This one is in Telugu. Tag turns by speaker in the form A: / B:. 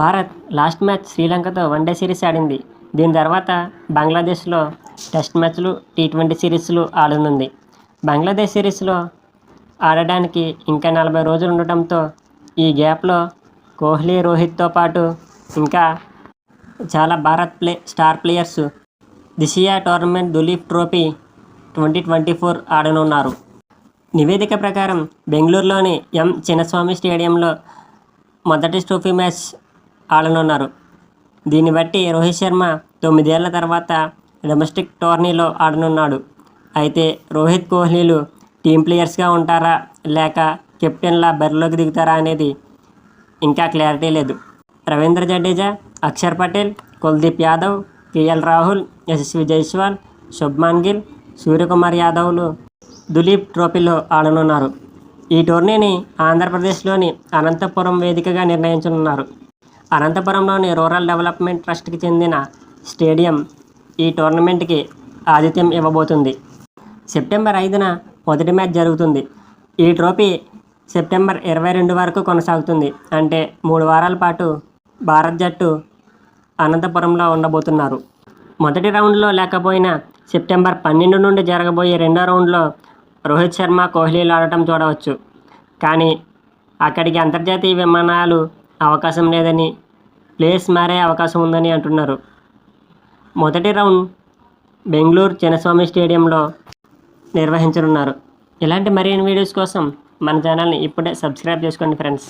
A: భారత్ లాస్ట్ మ్యాచ్ శ్రీలంకతో వన్డే సిరీస్ ఆడింది. దీని తర్వాత బంగ్లాదేశ్లో టెస్ట్ మ్యాచ్లు టీ ట్వంటీ సిరీస్లు ఆడనుంది. బంగ్లాదేశ్ సిరీస్లో ఆడడానికి ఇంకా నలభై రోజులు ఉండటంతో ఈ గ్యాప్లో కోహ్లీ రోహిత్తో పాటు ఇంకా చాలా Bharat play star players దిశియా tournament Duleep trophy twenty twenty four ఆడనున్నారు. నివేదిక ప్రకారం బెంగళూరులోని ఎం. చిన్నస్వామి స్టేడియంలో మొదటి ట్రోఫీ మ్యాచ్ ఆడనున్నారు. దీన్ని బట్టి రోహిత్ శర్మ తొమ్మిదేళ్ళ తర్వాత డొమెస్టిక్ టోర్నీలో ఆడనున్నాడు. అయితే రోహిత్ కోహ్లీలు టీం ప్లేయర్స్గా ఉంటారా లేక కెప్టెన్లా బరిలోకి దిగుతారా అనేది ఇంకా క్లారిటీ లేదు. రవీంద్ర జడేజా అక్షర్ పటేల్ కుల్దీప్ యాదవ్ కేఎల్ రాహుల్ యశస్వి జైస్వాల్ శుభ్మాన్ గిల్ సూర్యకుమార్ యాదవ్లు దులీప్ ట్రోఫీలో ఆడనున్నారు. ఈ టోర్నీని ఆంధ్రప్రదేశ్లోని అనంతపురం వేదికగా నిర్ణయించనున్నారు. అనంతపురంలోని రూరల్ డెవలప్మెంట్ ట్రస్ట్కి చెందిన స్టేడియం ఈ టోర్నమెంట్కి ఆతిథ్యం ఇవ్వబోతుంది. సెప్టెంబర్ ఐదున మొదటి మ్యాచ్ జరుగుతుంది. ఈ ట్రోఫీ సెప్టెంబర్ ఇరవై రెండు వరకు కొనసాగుతుంది. అంటే మూడు వారాల పాటు భారత్ జట్టు అనంతపురంలో ఉండబోతున్నారు. మొదటి రౌండ్లో లేకపోయినా సెప్టెంబర్ పన్నెండు నుండి జరగబోయే రెండో రౌండ్లో రోహిత్ శర్మ కోహ్లీలు ఆడటం చూడవచ్చు. కానీ అక్కడికి అంతర్జాతీయ విమానాలు అవకాశం లేదని ప్లేస్ మారే అవకాశం ఉందని అంటున్నారు. మొదటి రౌండ్ బెంగళూరు చిన్నస్వామి స్టేడియంలో నిర్వహించనున్నారు. ఇలాంటి మరిన్ని వీడియోస్ కోసం మన ఛానల్ని ఇప్పుడే సబ్స్క్రైబ్ చేసుకోండి ఫ్రెండ్స్.